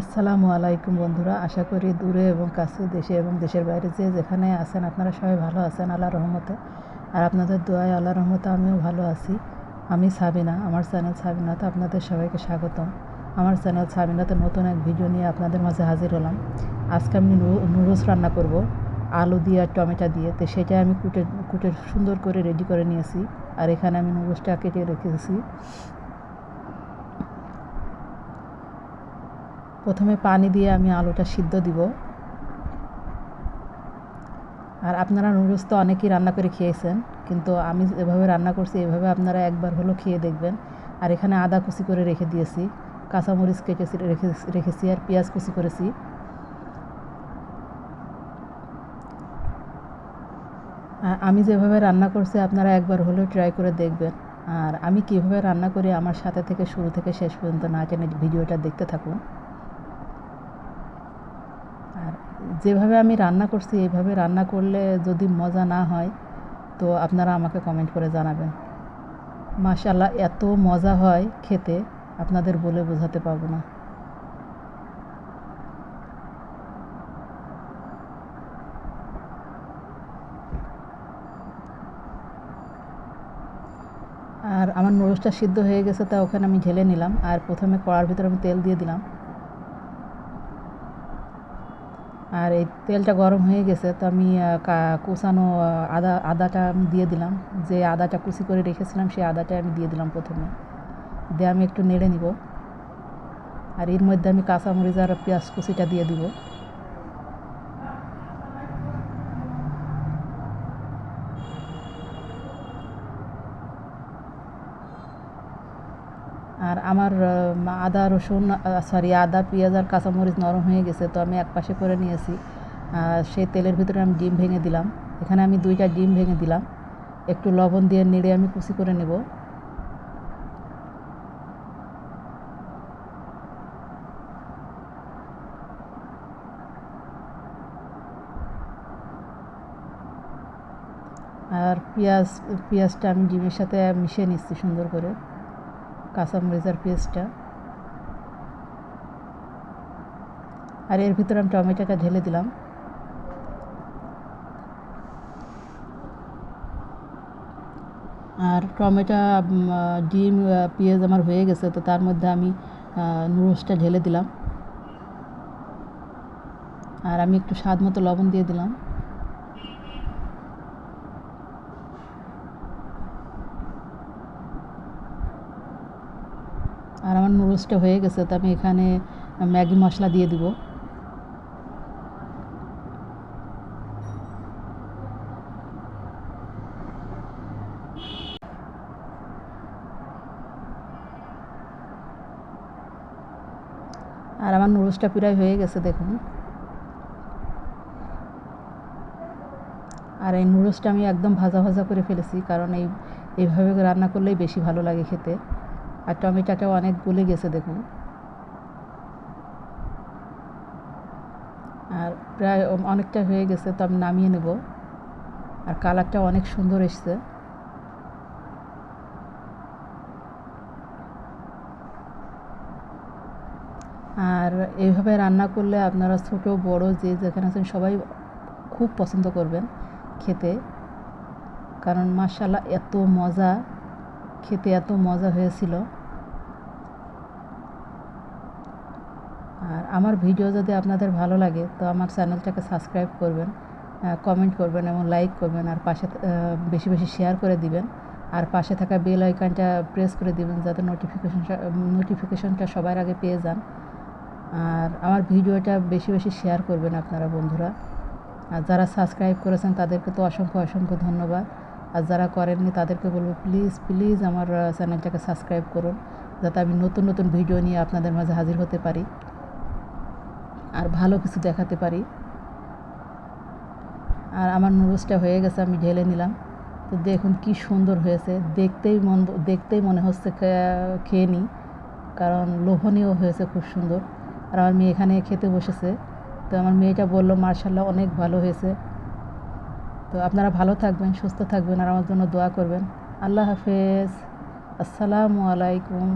আসসালামু আলাইকুম বন্ধুরা, আশা করি দূরে এবং কাছে দেশে এবং দেশের বাইরে যে যেখানে আছেন আপনারা সবাই ভালো আছেন আল্লাহ রহমতে। আর আপনাদের দোয়ায় আল্লাহ রহমতে আমিও ভালো আছি। আমি সাবিনা, আমার চ্যানেল সাবিনাতে আপনাদের সবাইকে স্বাগতম। আমার চ্যানেল সাবিনাতে নতুন এক ভিডিও নিয়ে আপনাদের মাঝে হাজির হলাম। আজকে আমি নুডলস রান্না করব, আলু দিয়ে আর টমেটো দিয়ে। তো সেটা আমি কুটে কুটে সুন্দর করে রেডি করে নিয়েছি। আর এখানে আমি নুডলসটা কেটে রেখেছি। প্রথমে পানি দিয়ে আমি আলুটা সিদ্ধ দিব। আর আপনারা নুডলস তো অনেকেই রান্না করে খেয়েছেন, কিন্তু আমি এভাবে রান্না করছি, এভাবে আপনারা একবার হলো খেয়ে দেখবেন। আর এখানে আদা কুচি করে রেখে দিয়েছি, কাঁচামরিচ কেটে রেখে রেখেছি আর পেঁয়াজ কুচি করেছি। আমি যেভাবে রান্না করছি, আপনারা একবার হলেও ট্রাই করে দেখবেন। আর আমি কীভাবে রান্না করি, আমার সাথে থেকে শুরু থেকে শেষ পর্যন্ত না জেনে ভিডিওটা দেখতে থাকুন আর যেভাবে আমি রান্না করছি, এইভাবে রান্না করলে যদি মজা না হয়, তো আপনারা আমাকে কমেন্ট করে জানাবেন। মাশাল্লাহ এত মজা হয় খেতে, আপনাদের বলে বোঝাতে পারব না। আর আমার নুডলসটা সিদ্ধ হয়ে গেছে, তা ওখানে আমি ঢেলে নিলাম। আর প্রথমে কড়ার ভিতরে আমি তেল দিয়ে দিলাম। আর এই তেলটা গরম হয়ে গেছে, তো আমি কুচানো আদা, আদাটা আমি দিয়ে দিলাম। যে আদাটা কুচি করে রেখেছিলাম, সেই আদাটা আমি দিয়ে দিলাম প্রথমে। দিয়ে আমি একটু নেড়ে নিব। আর এর মধ্যে আমি কাঁচামরিচ আর পেঁয়াজ কুচিটা দিয়ে দিব। আর আমার আদা, রসুন সরি আদা, পেঁয়াজ আর কাঁচামরিচ নরম হয়ে গেছে, তো আমি এক পাশে করে নিয়েছি। আর সেই তেলের ভিতরে আমি ডিম ভেঙে দিলাম। এখানে আমি দুইটা ডিম ভেঙে দিলাম। একটু লবণ দিয়ে নেড়ে আমি কুচি করে নেব। আর পেঁয়াজ, পেঁয়াজটা আমি ডিমের সাথে মিশিয়ে নিচ্ছি সুন্দর করে। কাঁচামরিচের পেস্টটা। আর এর ভিতরে আমি টমেটোটা ঢেলে দিলাম। আর টমেটো ডিম পেঁয়াজ আমার হয়ে গেছে, তো তার মধ্যে আমি নুডলসটা ঢেলে দিলাম। আর আমি একটু স্বাদ মতো লবণ দিয়ে দিলাম। আর আমার নুডলসটা হয়ে গেছে, তো আমি এখানে ম্যাগি মশলা দিয়ে দিব। আর আমার নুডলসটা প্রায় হয়ে গেছে, দেখুন। আর এই নুডলসটা আমি একদম ভাজা ভাজা করে ফেলেছি, কারণ এই, এইভাবে রান্না করলেই বেশি ভালো লাগে খেতে। আর টমেটোটাও অনেক গলে গেছে দেখুন। আর প্রায় অনেকটা হয়ে গেছে তো আমি নামিয়ে নেব। আর কালারটা অনেক সুন্দর এসছে। আর এইভাবে রান্না করলে আপনারা ছোট, বড় যে যেখানে আছেন সবাই খুব পছন্দ করবেন খেতে। কারণ মার্শাল্লাহ এত মজা। খেতে এত মজা হয়েছিল। আর আমার ভিডিও যদি আপনাদের ভালো লাগে, তো আমার চ্যানেলটাকে সাবস্ক্রাইব করবেন কমেন্ট করবেন এবং লাইক করবেন, আর পাশে বেশি বেশি শেয়ার করে দিবেন। আর পাশে থাকা বেল আইকনটা প্রেস করে দিবেন যাতে নোটিফিকেশনটা নোটিফিকেশনটা সবার আগে পেয়ে যান। আর আমার ভিডিওটা বেশি বেশি শেয়ার করবেন আপনারা বন্ধুরা। আর যারা সাবস্ক্রাইব করেছেন, তাদেরকে তো অসংখ্য অসংখ্য ধন্যবাদ। আর যারা করেননি তাদেরকে বলব প্লিজ প্লিজ আমার চ্যানেলটাকে সাবস্ক্রাইব করুন, যাতে আমি নতুন নতুন ভিডিও নিয়ে আপনাদের মাঝে হাজির হতে পারি আর ভালো কিছু দেখাতে পারি। আর আমার নুডলসটা হয়ে গেছে, আমি ঢেলে নিলাম। তো দেখুন কি সুন্দর হয়েছে। দেখতেই মন, দেখতেই মনে হচ্ছে খেয়ে নিই কারণ লোভনীয় হয়েছে খুব সুন্দর। আর আমার মেয়ে এখানে খেতে বসেছে। তো আমার মেয়েটা বলল মার্শাল্লাহ অনেক ভালো হয়েছে। তো আপনারা ভালো থাকবেন, সুস্থ থাকবেন আর আমার জন্য দোয়া করবেন। আল্লাহ হাফেজ। আসসালামু আলাইকুম।